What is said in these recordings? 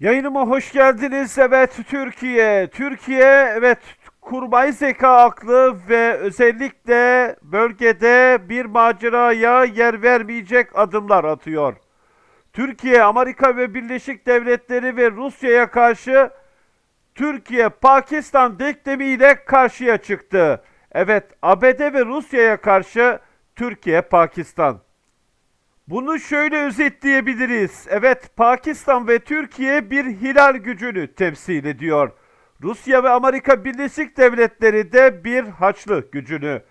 Yayınıma hoş geldiniz. Evet Türkiye. Türkiye evet kurmay zeka aklı ve özellikle bölgede bir maceraya yer vermeyecek adımlar atıyor. Türkiye, Amerika ve Birleşik Devletleri ve Rusya'ya karşı Türkiye, Pakistan denklemiyle karşıya çıktı. Evet, ABD ve Rusya'ya karşı Türkiye, Pakistan. Bunu şöyle özetleyebiliriz. Evet, Pakistan ve Türkiye bir hilal gücünü temsil ediyor. Rusya ve Amerika Birleşik Devletleri de bir haçlı gücünü.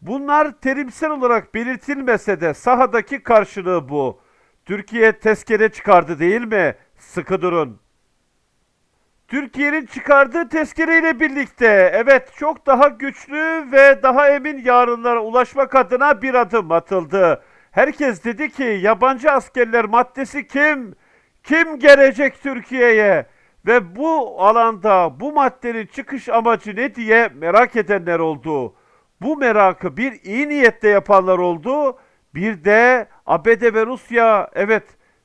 Bunlar terimsel olarak belirtilmese de sahadaki karşılığı bu. Türkiye tezkere çıkardı değil mi? Sıkı durun. Türkiye'nin çıkardığı tezkereyle birlikte evet çok daha güçlü ve daha emin yarınlara ulaşmak adına bir adım atıldı. Herkes dedi ki yabancı askerler maddesi kim? Kim gelecek Türkiye'ye? Ve bu alanda bu maddenin çıkış amacı ne diye merak edenler oldu. Bu merakı bir iyi niyetle yapanlar oldu. Bir de ABD ve Rusya evet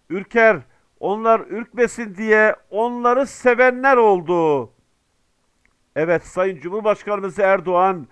ürker onlar ürkmesin diye onları sevenler oldu. Evet Sayın Cumhurbaşkanımız Erdoğan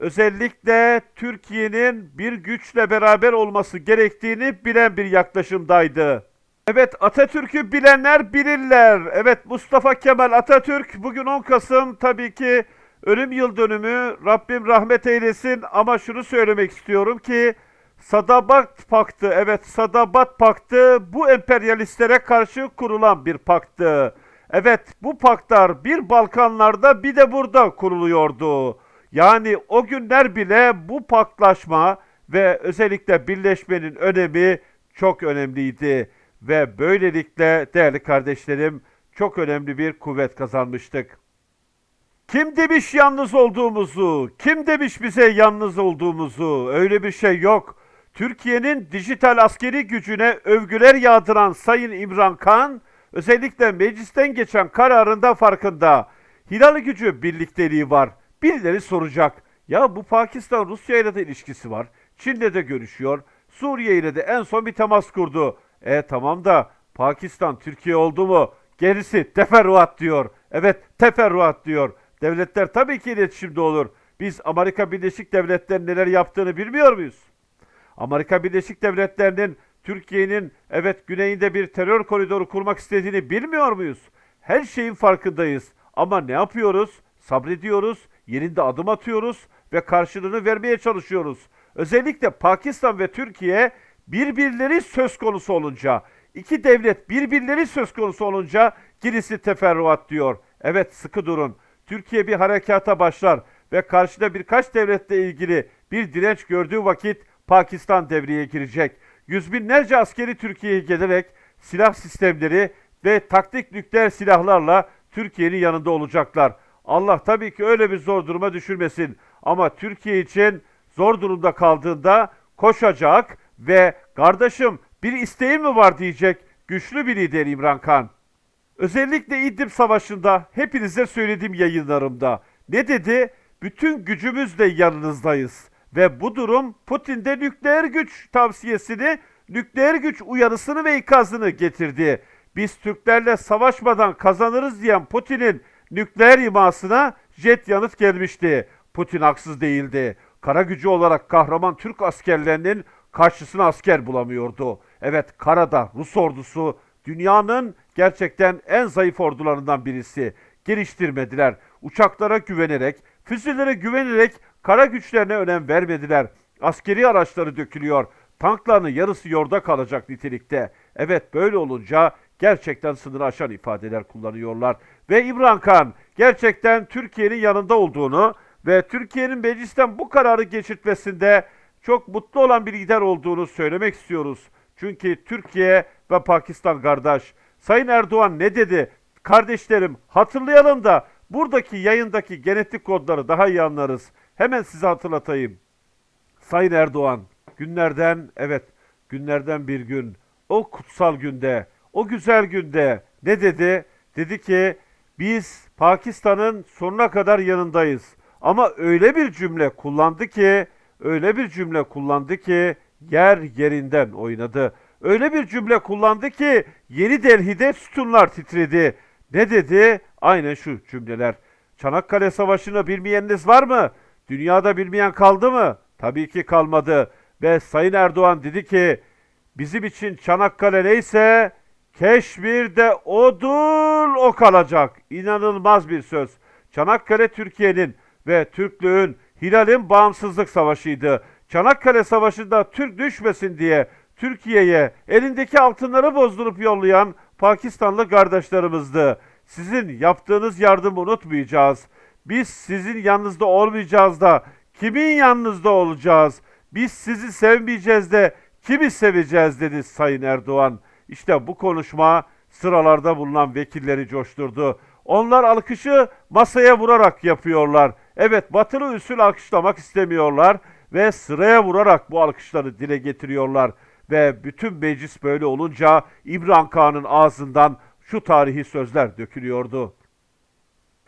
özellikle Türkiye'nin bir güçle beraber olması gerektiğini bilen bir yaklaşımdaydı. Evet Atatürk'ü bilenler bilirler. Evet Mustafa Kemal Atatürk bugün 10 Kasım tabii ki ölüm yıl dönümü. Rabbim rahmet eylesin ama şunu söylemek istiyorum ki Sadabat Paktı, evet Sadabat Paktı bu emperyalistlere karşı kurulan bir paktı. Evet bu paktlar bir Balkanlarda bir de burada kuruluyordu. Yani o günler bile bu paktlaşma ve özellikle birleşmenin önemi çok önemliydi. Ve böylelikle değerli kardeşlerim çok önemli bir kuvvet kazanmıştık. Kim demiş yalnız olduğumuzu? Kim demiş bize yalnız olduğumuzu? Öyle bir şey yok. Türkiye'nin dijital askeri gücüne övgüler yağdıran Sayın İmran Kan, özellikle meclisten geçen kararında farkında. Hilal gücü birlikteliği var. Birileri soracak. Ya bu Pakistan Rusya ile de ilişkisi var. Çin'le de görüşüyor. Suriye ile de en son bir temas kurdu. E tamam da Pakistan Türkiye oldu mu? Gerisi teferruat diyor. Evet teferruat diyor. Devletler tabii ki iletişimde olur. Biz Amerika Birleşik Devletleri neler yaptığını bilmiyor muyuz? Amerika Birleşik Devletleri'nin Türkiye'nin evet güneyinde bir terör koridoru kurmak istediğini bilmiyor muyuz? Her şeyin farkındayız. Ama ne yapıyoruz? Sabrediyoruz, yerinde adım atıyoruz ve karşılığını vermeye çalışıyoruz. Özellikle Pakistan ve Türkiye birbirleri söz konusu olunca, iki devlet birbirleri söz konusu olunca gerisi teferruat diyor. Evet sıkı durun. Türkiye bir harekata başlar ve karşıda birkaç devletle ilgili bir direnç gördüğü vakit Pakistan devreye girecek. Yüz binlerce askeri Türkiye'ye gelerek silah sistemleri ve taktik nükleer silahlarla Türkiye'nin yanında olacaklar. Allah tabii ki öyle bir zor duruma düşürmesin. Ama Türkiye için zor durumda kaldığında koşacak ve kardeşim bir isteğin mi var diyecek güçlü bir lider İmran Kan. Özellikle İdlib Savaşı'nda hepinize söylediğim yayınlarımda. Ne dedi? Bütün gücümüzle yanınızdayız. Ve bu durum Putin'de nükleer güç tavsiyesini, nükleer güç uyarısını ve ikazını getirdi. Biz Türklerle savaşmadan kazanırız diyen Putin'in nükleer imasına jet yanıt gelmişti. Putin haksız değildi. Kara gücü olarak kahraman Türk askerlerinin karşısına asker bulamıyordu. Evet karada Rus ordusu dünyanın gerçekten en zayıf ordularından birisi. Geliştirmediler. Uçaklara güvenerek, füzelere güvenerek kara güçlerine önem vermediler. Askeri araçları dökülüyor. Tanklarının yarısı yolda kalacak nitelikte. Evet böyle olunca gerçekten sınırı aşan ifadeler kullanıyorlar. Ve İmran Khan gerçekten Türkiye'nin yanında olduğunu ve Türkiye'nin meclisten bu kararı geçirtmesinde çok mutlu olan bir lider olduğunu söylemek istiyoruz. Çünkü Türkiye ve Pakistan kardeş. Sayın Erdoğan ne dedi? Kardeşlerim hatırlayalım da buradaki yayındaki genetik kodları daha iyi anlarız. Hemen size hatırlatayım. Sayın Erdoğan günlerden evet günlerden bir gün o kutsal günde o güzel günde ne dedi? Dedi ki biz Pakistan'ın sonuna kadar yanındayız. Ama öyle bir cümle kullandı ki öyle bir cümle kullandı ki yer yerinden oynadı. öyle bir cümle kullandı ki Yeni Delhi'de sütunlar titredi. Ne dedi? Aynen şu cümleler. Çanakkale Savaşı'nı bilmeyeniniz var mı? Dünyada bilmeyen kaldı mı? Tabii ki kalmadı. Ve Sayın Erdoğan dedi ki bizim için Çanakkale neyse Keşmir de odur o kalacak. İnanılmaz bir söz. Çanakkale Türkiye'nin ve Türklüğün Hilal'in bağımsızlık savaşıydı. Çanakkale Savaşı'nda Türk düşmesin diye Türkiye'ye elindeki altınları bozdurup yollayan Pakistanlı kardeşlerimizdi. Sizin yaptığınız yardımı unutmayacağız. Biz sizin yanınızda olmayacağız da kimin yanınızda olacağız? Biz sizi sevmeyeceğiz de kimi seveceğiz dedi Sayın Erdoğan. İşte bu konuşma sıralarda bulunan vekilleri coşturdu. Onlar alkışı masaya vurarak yapıyorlar. Evet batılı usul alkışlamak istemiyorlar ve sıraya vurarak bu alkışları dile getiriyorlar. Ve bütün meclis böyle olunca İmran Kağan'ın ağzından şu tarihi sözler dökülüyordu.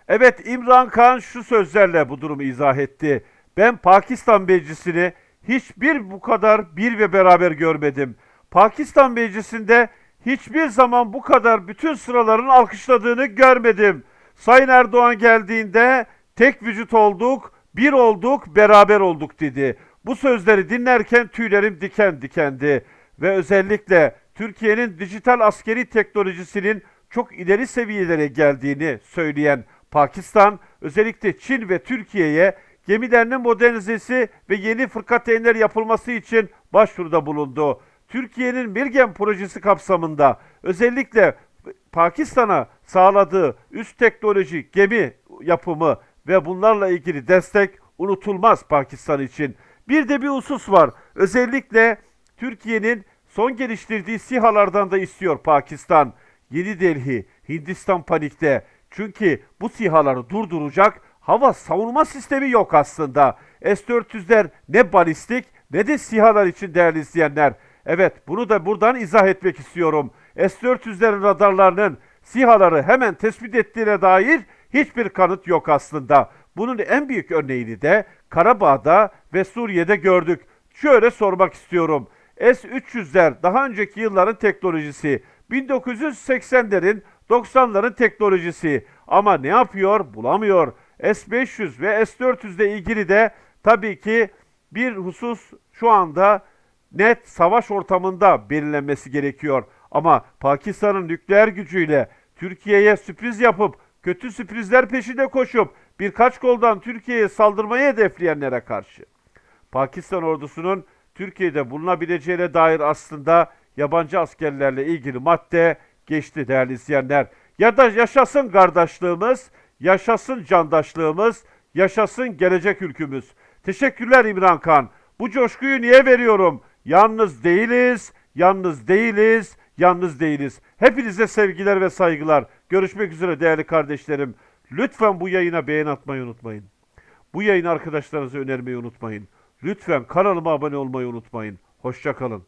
Evet İmran Khan şu sözlerle bu durumu izah etti. Ben Pakistan Meclisi'ni hiçbir bu kadar bir ve beraber görmedim. Pakistan Meclisi'nde hiçbir zaman bu kadar bütün sıraların alkışladığını görmedim. Sayın Erdoğan geldiğinde tek vücut olduk, bir olduk, beraber olduk dedi. Bu sözleri dinlerken tüylerim diken dikendi ve özellikle Türkiye'nin dijital askeri teknolojisinin çok ileri seviyelere geldiğini söyleyen Pakistan özellikle Çin ve Türkiye'ye gemilerinin modernizesi ve yeni fırkateynler yapılması için başvuruda bulundu. Türkiye'nin Mirgem projesi kapsamında özellikle Pakistan'a sağladığı üst teknoloji gemi yapımı ve bunlarla ilgili destek unutulmaz Pakistan için. Bir de bir husus var. Özellikle Türkiye'nin son geliştirdiği SİHA'lardan da istiyor Pakistan. Yeni Delhi, Hindistan panikte. Çünkü bu SİHA'ları durduracak hava savunma sistemi yok aslında. S-400'ler ne balistik ne de SİHA'lar için değerli izleyenler. Evet bunu da buradan izah etmek istiyorum. S-400'lerin radarlarının SİHA'ları hemen tespit ettiğine dair hiçbir kanıt yok aslında. Bunun en büyük örneğini de Karabağ'da ve Suriye'de gördük. Şöyle sormak istiyorum. S-300'ler daha önceki yılların teknolojisi. 1980'lerin 90'ların teknolojisi. Ama ne yapıyor? Bulamıyor. S-500 ve S-400 ile ilgili de tabii ki bir husus şu anda net savaş ortamında belirlenmesi gerekiyor. Ama Pakistan'ın nükleer gücüyle Türkiye'ye sürpriz yapıp kötü sürprizler peşinde koşup birkaç koldan Türkiye'ye saldırmayı hedefleyenlere karşı Pakistan ordusunun Türkiye'de bulunabileceğine dair aslında yabancı askerlerle ilgili madde geçti değerli izleyenler. Ya da yaşasın kardeşliğimiz, yaşasın candaşlığımız, yaşasın gelecek ülkümüz. Teşekkürler İmran Kan. Bu coşkuyu niye veriyorum? Yalnız değiliz, yalnız değiliz, yalnız değiliz. Hepinize sevgiler ve saygılar. Görüşmek üzere değerli kardeşlerim. Lütfen bu yayına beğen atmayı unutmayın. Bu yayını arkadaşlarınıza önermeyi unutmayın. Lütfen kanalıma abone olmayı unutmayın. Hoşçakalın.